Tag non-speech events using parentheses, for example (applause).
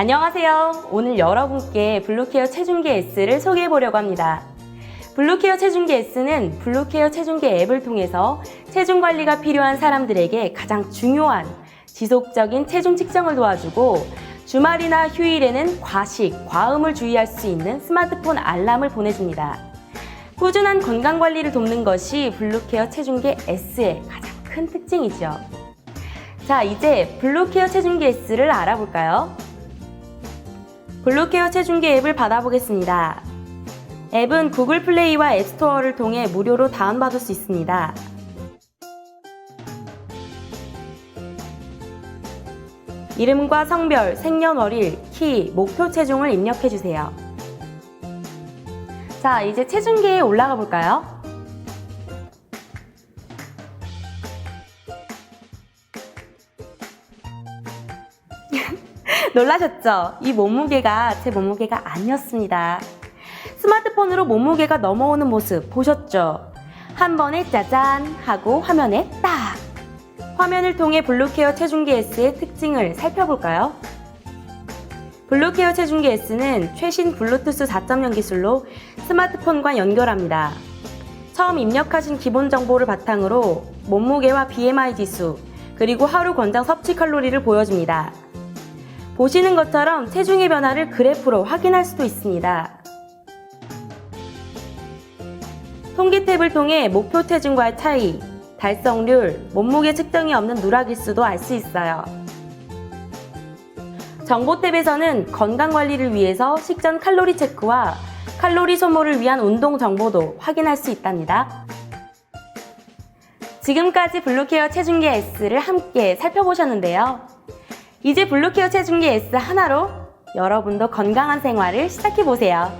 안녕하세요. 오늘 여러분께 블루케어 체중계 S를 소개해 보려고 합니다. 블루케어 체중계 S는 블루케어 체중계 앱을 통해서 체중 관리가 필요한 사람들에게 가장 중요한 지속적인 체중 측정을 도와주고 주말이나 휴일에는 과식, 과음을 주의할 수 있는 스마트폰 알람을 보내줍니다. 꾸준한 건강 관리를 돕는 것이 블루케어 체중계 S의 가장 큰 특징이죠. 자, 이제 블루케어 체중계 S를 알아볼까요? 블루케어 체중계 앱을 받아보겠습니다. 앱은 구글 플레이와 앱스토어를 통해 무료로 다운받을 수 있습니다. 이름과 성별, 생년월일, 키, 목표 체중을 입력해주세요. 자, 이제 체중계에 올라가 볼까요? (laughs) 놀라셨죠? 이 몸무게가 제 몸무게가 아니었습니다. 스마트폰으로 몸무게가 넘어오는 모습 보셨죠? 한 번에 짜잔 하고 화면에 딱! 화면을 통해 블루케어 체중계 S의 특징을 살펴볼까요? 블루케어 체중계 S는 최신 블루투스 4.0 기술로 스마트폰과 연결합니다. 처음 입력하신 기본 정보를 바탕으로 몸무게와 BMI 지수, 그리고 하루 권장 섭취 칼로리를 보여줍니다. 보시는 것처럼 체중의 변화를 그래프로 확인할 수도 있습니다. 통계 탭을 통해 목표 체중과의 차이, 달성률, 몸무게 측정이 없는 누락일 수도 알 수 있어요. 정보 탭에서는 건강 관리를 위해서 식전 칼로리 체크와 칼로리 소모를 위한 운동 정보도 확인할 수 있답니다. 지금까지 블루케어 체중계 S를 함께 살펴보셨는데요. 이제 블루케어 체중계 S 하나로 여러분도 건강한 생활을 시작해보세요.